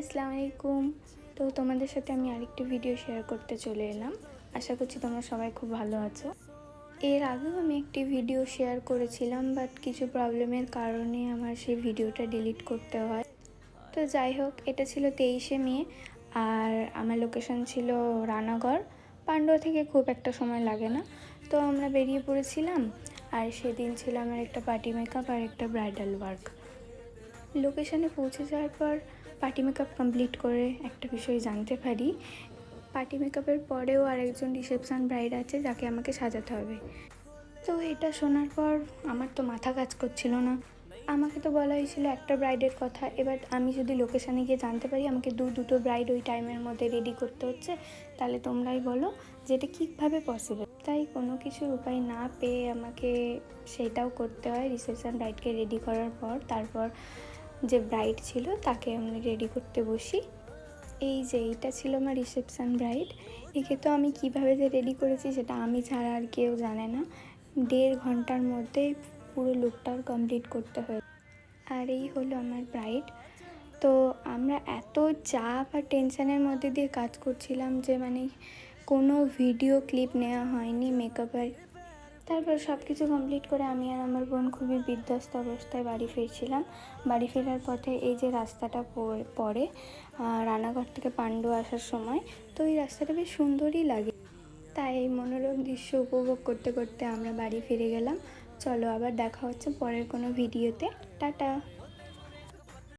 আসসালামু আলাইকুম। তো তোমাদের সাথে আমি আরেকটি ভিডিও শেয়ার করতে চলে এলাম। আশা করছি তোমরা সবাই খুব ভালো আছো। এর আগেও আমি একটি ভিডিও শেয়ার করেছিলাম বাট কিছু প্রবলেমের কারণে আমার সেই ভিডিওটা ডিলিট করতে হয়। তো যাই হোক, এটা ছিল তেইশে মে, আর আমার লোকেশন ছিল রানাগড়। পান্ডুয়া থেকে খুব একটা সময় লাগে না। তো আমরা বেরিয়ে পড়েছিলাম, আর সেদিন ছিল আমার একটা পার্টি মেকআপ আর একটা ব্রাইডাল ওয়ার্ক লোকেশানে পৌঁছে যাওয়ার পর পার্টি মেকআপ কমপ্লিট করে একটা বিষয় জানতে পারি। পার্টি মেকআপের পরেও আরেকজন রিসেপশান ব্রাইড আছে যাকে আমাকে সাজাতে হবে। তো এটা শোনার পর আমার তো মাথা কাজ করছিল না। আমাকে তো বলা হয়েছিল একটা ব্রাইডের কথা। এবার আমি যদি লোকেশানে গিয়ে জানতে পারি, আমাকে দু দুটো ব্রাইড ওই টাইমের মধ্যে রেডি করতে হচ্ছে, তাহলে তোমরাই বলো যে এটা কীভাবে পসিবল তাই কোনো কিছুর উপায় না পেয়ে আমাকে সেটাও করতে হয় রিসেপশান ব্রাইডকে রেডি করার পর। তারপর যে ব্রাইড ছিল, তাকে আমি রেডি করতে বসি। এই যে, এইটা ছিল আমার রিসেপশান ব্রাইড একে তো আমি কীভাবে যে রেডি করেছি সেটা আমি ছাড়া আর কেউ জানে না। দেড় ঘণ্টার মধ্যে পুরো লুকটা কমপ্লিট করতে হয় আর এই হলো আমার ব্রাইড তো আমরা এত চাপ আর টেনশনের মধ্যে দিয়ে কাজ করছিলাম যে মানে কোনো ভিডিও ক্লিপ নেওয়া হয়নি মেকআপের তারপর সব কিছু কমপ্লিট করে আমি আর আমার বোন খুবই বিধ্বস্ত অবস্থায় বাড়ি ফিরছিলাম। বাড়ি ফেরার পথে এই যে রাস্তাটা পড়ে- রানাঘর থেকে পাণ্ডু আসার সময়, তো এই রাস্তাটা বেশ সুন্দরই লাগে। তাই এই মনোরম দৃশ্য উপভোগ করতে করতে আমরা বাড়ি ফিরে গেলাম। চলো আবার দেখা হচ্ছে পরের কোনো ভিডিওতে। টাটা!